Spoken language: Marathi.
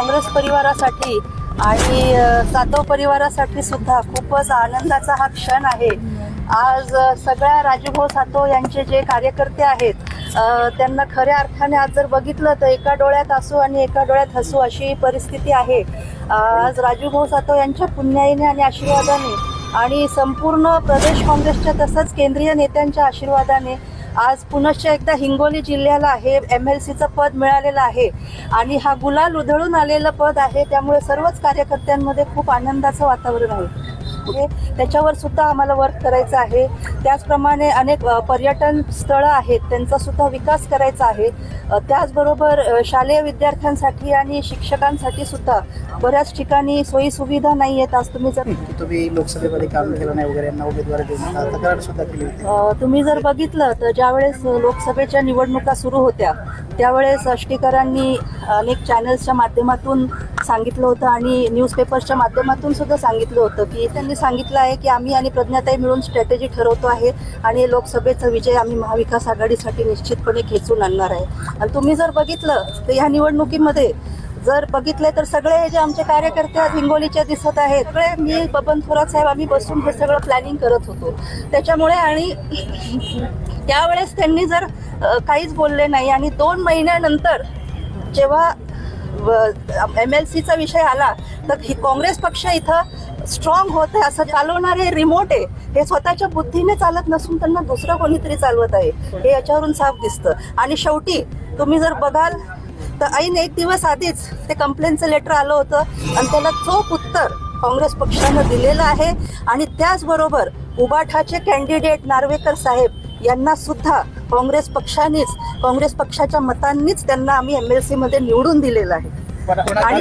काँग्रेस परिवारासाठी आणि जाधव सातव परिवारासाठी सुद्धा खूपच आनंदाचा हा क्षण आहे. आज सगळ्या राजूभाऊ सातव यांचे जे कार्यकर्ते आहेत त्यांना खऱ्या अर्थाने आज जर बघितलं तर एका डोळ्यात असू आणि एका डोळ्यात हसू अशी परिस्थिती आहे. आज राजूभाऊ सातव यांच्या पुण्याईने आणि आशीर्वादाने आणि संपूर्ण प्रदेश काँग्रेसच्या तसंच केंद्रीय नेत्यांच्या आशीर्वादाने आज पुनश्च एकदा हिंगोली जिल्ह्याला हे एम एल सीचं पद मिळालेलं आहे. आणि हा गुलाल उधळून आलेलं पद आहे. त्यामुळे सर्वच कार्यकर्त्यांमध्ये खूप आनंदाचं वातावरण आहे. हे त्याच्यावर सुद्धा आम्हाला वर्क करायचं आहे. त्याचप्रमाणे अनेक पर्यटन स्थळं आहेत. त्यांचा सुद्धा विकास करायचा आहे. त्याचबरोबर शालेय विद्यार्थ्यांसाठी आणि शिक्षकांसाठी सुद्धा बऱ्याच ठिकाणी सोयी सुविधा नाही आहेत. आज तुम्ही जर तुम्ही लोकसभेमध्ये काम केलं नाही वगैरे यांना उमेदवारी तक्रार सुद्धा केली तुम्ही जर बघितलं तर ज्यावेळेस लोकसभेच्या निवडणुका सुरू होत्या त्यावेळेस अष्टीकरांनी अनेक चॅनल्सच्या माध्यमातून सांगितलं होतं आणि न्यूजपेपर्सच्या माध्यमातून सुद्धा सांगितलं होतं की त्यांनी सांगितलं आहे की आम्ही आणि प्रज्ञाताई मिळून स्ट्रॅटेजी ठरवतो आहे आणि लोकसभेचा विजय आम्ही महाविकास आघाडीसाठी निश्चितपणे खेचून आणणार आहे. आणि तुम्ही जर बघितलं तर ह्या निवडणुकीमध्ये जर बघितले तर सगळे हे जे आमचे कार्यकर्ते हिंगोलीचे दिसत आहेत सगळे मी बबन थोरात साहेब आम्ही बसून हे सगळं प्लॅनिंग करत होतो. त्याच्यामुळे आणि त्यावेळेस त्यांनी जर काहीच बोलले नाही आणि दोन महिन्यानंतर जेव्हा एम एल सीचा विषय आला तर ही काँग्रेस पक्ष इथं स्ट्रॉंग होत आहे असं चालवणारे रिमोट आहे हे स्वतःच्या बुद्धीने चालत नसून त्यांना दुसरं कोणीतरी चालवत आहे हे याच्यावरून साफ दिसतं. आणि शेवटी तुम्ही जर बघाल तर ऐन एक दिवस आधीच ते कंप्लेनचं लेटर आलं होतं आणि त्याला चोख उत्तर काँग्रेस पक्षानं दिलेलं आहे. आणि त्याचबरोबर उबाठाचे कॅन्डिडेट नार्वेकर साहेब यांना सुद्धा काँग्रेस पक्षानेच काँग्रेस पक्षाच्या मतांनीच त्यांना आम्ही एम एल सीमध्ये निवडून दिलेलं आहे. आणि